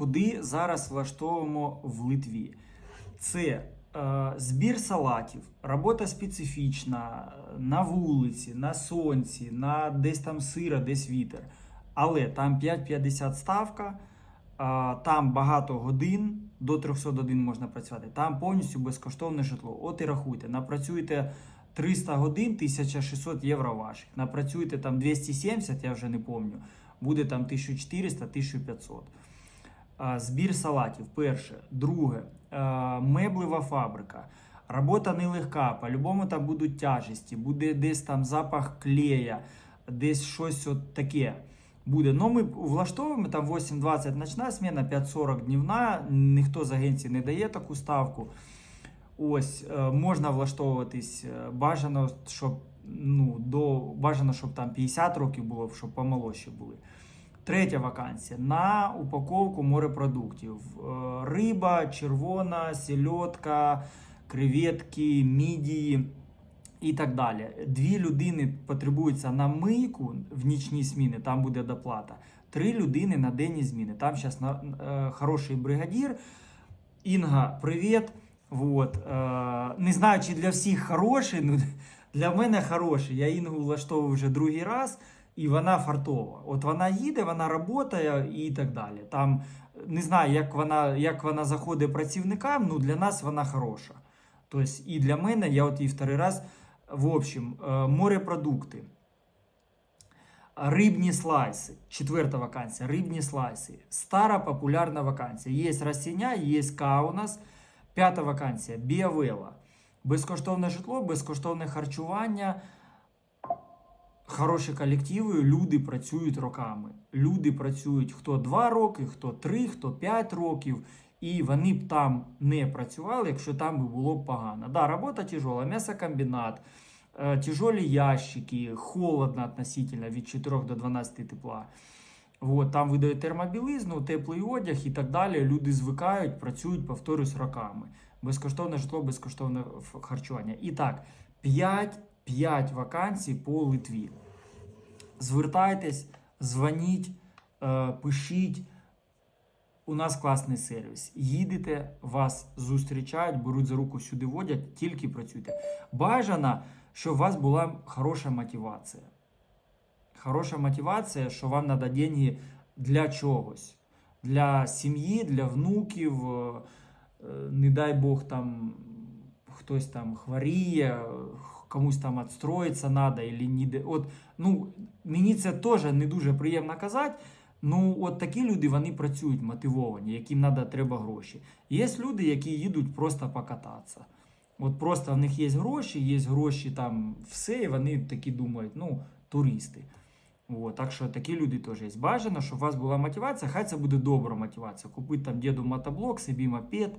куди зараз влаштовуємо в Литві. Це е, збір салатів, робота специфічна, е, на вулиці, на сонці, на десь там сира, десь вітер. Але там 5,50 ставка, а, там багато годин, до 300 годин можна працювати. Там повністю безкоштовне житло. От і рахуйте, напрацюєте 300 годин, 1600 євро ваших. Напрацюєте там 270, я вже не пам'ятаю, буде там 1400-1500. Збір салатів, перше. Друге, а, меблева фабрика. Робота нелегка, по-любому там будуть тяжесті, буде десь там запах клея, десь щось от таке буде. Ну, ми влаштовуємо там 8.20 ночна зміна, 5.40 днівна. Ніхто з агенції не дає таку ставку. Ось е, можна влаштовуватись. е, Бажано, щоб ну, до бажано, щоб там 50 років було, щоб помолодші були. Третя вакансія на упаковку морепродуктів: Е, риба, червона, сільотка, креветки, мідії і так далі. Дві людини потребуються на мийку в нічні зміни, там буде доплата. Три людини на денні зміни. Там зараз е, хороший бригадір. Інга, привіт. Вот. Е, не знаю, чи для всіх хороший, ну для мене хороший. Я Інгу влаштовую вже другий раз, і вона фартова. От вона їде, вона працює і так далі. Там не знаю, як вона, як вона заходить працівникам, ну для нас вона хороша. Тобто, і для мене, я от і второй раз. В общем, е, морепродукти. Рибні слайси. Четверта вакансія. Рибні слайси. Стара популярна вакансія. Є Росіня, є Каунас. П'ята вакансія. Біавела. Безкоштовне житло, безкоштовне харчування. Хороші колективи, люди працюють роками. Люди працюють хто 2 роки, хто 3, хто 5 років. І вони б там не працювали, якщо там би було б погано. Да, робота тяжела, м'ясокомбінат, е, тяжелі ящики, холодно относительно від 4 до 12 тепла. Вот, там видають термобілизну, теплий одяг і так далі. Люди звикають, працюють, повторюсь, роками. Безкоштовне житло, безкоштовне харчування. І так, 5, 5 вакансій по Литві. Звертайтесь, дзвоніть, е, пишіть. У нас класний сервіс. Їдете, вас зустрічають, беруть за руку сюди водять, тільки працюйте. Бажано, щоб у вас була хороша мотивація. Хороша мотивація, що вам треба деньги для чогось. Для сім'ї, для внуків. е, е, Не дай Бог, там хтось там хворіє, комусь там відстроїтися треба, і ніде. От, ну, мені це теж не дуже приємно казати. Ну, от такі люди вони працюють мотивовані, яким надо, треба гроші. Є люди, які їдуть просто покататися. От просто в них є гроші, є гроші там все, і вони такі думають, ну, туристи. От, так що такі люди теж є. Бажано, щоб у вас була мотивація, хай це буде добра мотивація. Купити там діду мотоблок, собі мопед,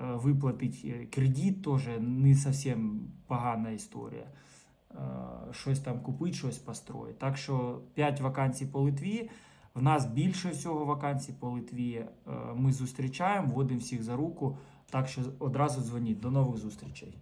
виплатити е, кредит теж не зовсім погана історія. Щось там купити, щось построїти. Так що 5 вакансій по Литві. В нас більше всього вакансій по Литві. Ми зустрічаємо, вводимо всіх за руку. Так що одразу дзвоніть. До нових зустрічей.